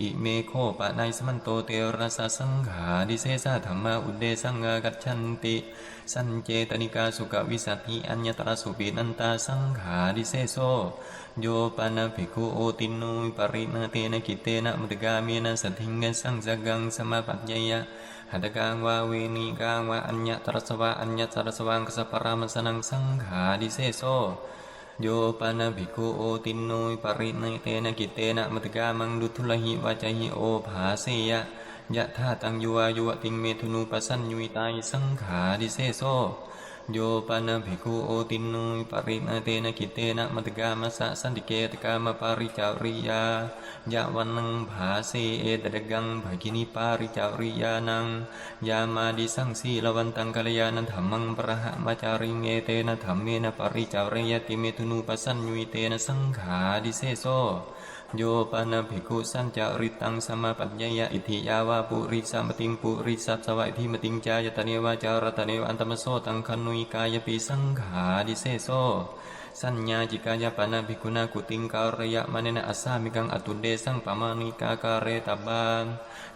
อิเมโคปะไนสมันโตเตระสะสังขาดิเซสะธรรมาอุเดสังกากัจฉันติ สันเจตนิกาสุกวิสัตถิอัญญตระสุปินันตาสังขาดิเซโซโยปานาภิกขุโอตินุปรินาเตนะกิเตนะมุตกามีนะสัทธิงกสังสกังสมาปัจจยะหัตกังวาเวนิกังวาอัญญตรสวะอัญญตรสวังกสปรามสนังสังขาดิเซโซ โยปานาภิกขุโอตินโนยปริเนเตนะกิเตนะมัตกามังดุทุลหิวาจหิโอภาเสยะยะธาตังยุวายุวติงเมทุนูปสัญยุยตายสังขาดิเซโซ โยปานาภิกขุโอตินโนยปริเนเตนะกิเตนะมัตกามะสะสันติเกตกามปาริจาริยายะวันนังภาเสเอตดกังภกินิปาริจาริยานังยามาดิสังสีละวันตังกัลยาณธรรมังปะหะมาจาริงเอเตนะธรรมเมนะปริจาริยติเมทุนูปสัญญุเตนะสังขาดิเซโซ โยปานาภิกขุสัญจาริตังสมาปัญญยะอิทิยาวาปุริสัมติงปุริสัพสวะอิทิมติงจายตเนวาจารตเนวอันตมโสตังคนุยกายปีสังขาดิเซโซ สัญญาจิกายปนาภิกขุนากุติงการยะมะเนนะอัสามิกังอตุเดสังปามานิกาการเรตบาน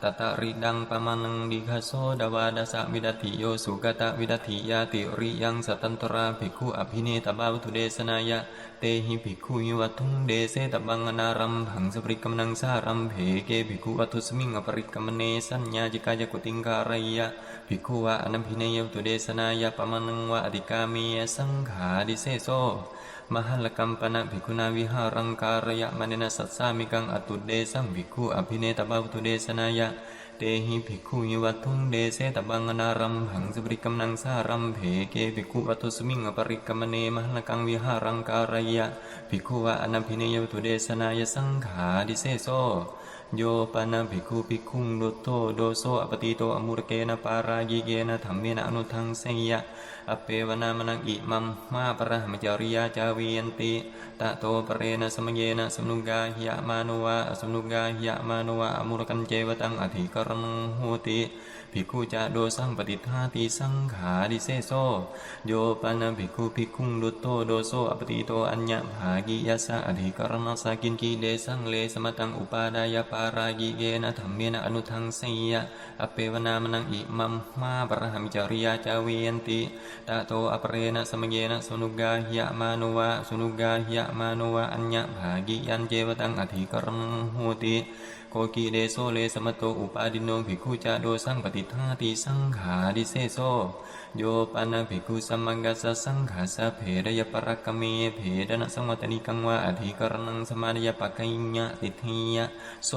ตตะริดังปามานังดิคาโซดาวาดาสะวิดัติโยสุกตะวิดัติยาติริยังสตันตราภิกขุอภิเนตบาวัตุเดสนายะเตหิภิกขุยวัตุงเดเสตบังอนารัมหังสปริกมนังสารัมเพเกภิกขุวัตุสมิงอปริกมเนสัญญาจิกายกุติงการยะภิกขุวะอนัมพิเนยวตุเดสนายะปมานังวะอธิกามียสังขาดิเซโซมหัลกัมปนะภิกขุนาวิหารังการยะมเนนะสัสสามิกังอตุเดสังภิกขุอภิเนตบาวัตุเดสนายะเตหิภิกขุยวัตุงเดเสตบังนารัมหังสปริกมนังสารัมเพเกภิกขุวัตุสมิงอปริกมเนมหัลกังวิหารังการยะภิกขุวะอนัมพิเนยวัตุเดสนายะสังขาดิเซโซ โยปานาภิกขุภิกขุงโดโตโดโซอปติโตอมุรเกนะปารายิเกนะธัมเมนะอนุทังเสยะอเปวนามังอิมัมมาปะระมจาริยาจาวียันติตะโตปะเรนะสมเยนะสมนุกาหิยะมานุวะสมนุกาหิยะมานุวะอมุรกันเจวตังอธิกรณงโหติภิกขุจะโดสังปฏิทาติสังขาดิเซโซโยปานาภิกขุภิกขุงดุตโตโดโซอปติโตอัญญภากิยัสสะอธิกรณสากินกีเดสังเลสมตังอุปาดายปาารายิเกนะธัมเมนะอนุทังเสยะอเปวนามนังอิมัมมาปะระหมิจาริยาจาวียันติตะโตอปเรนะสมเยนะสนุกาหิยะมานุวะสนุกาหิยะมานุวะอัญญภากิยันเจวตังอธิกรณโหติโกกีเดโซเลสมโตอุปาดิโนภิกขุจาโดสังปฏิทาติสังขาดิเซโซโยปานาภิกขุสัมังกัสสะสังขาสะเพรยปรักเมเพดนะสังวัตนิกังวะอธิกรณังสมาดยปะกัญญะติทิยะ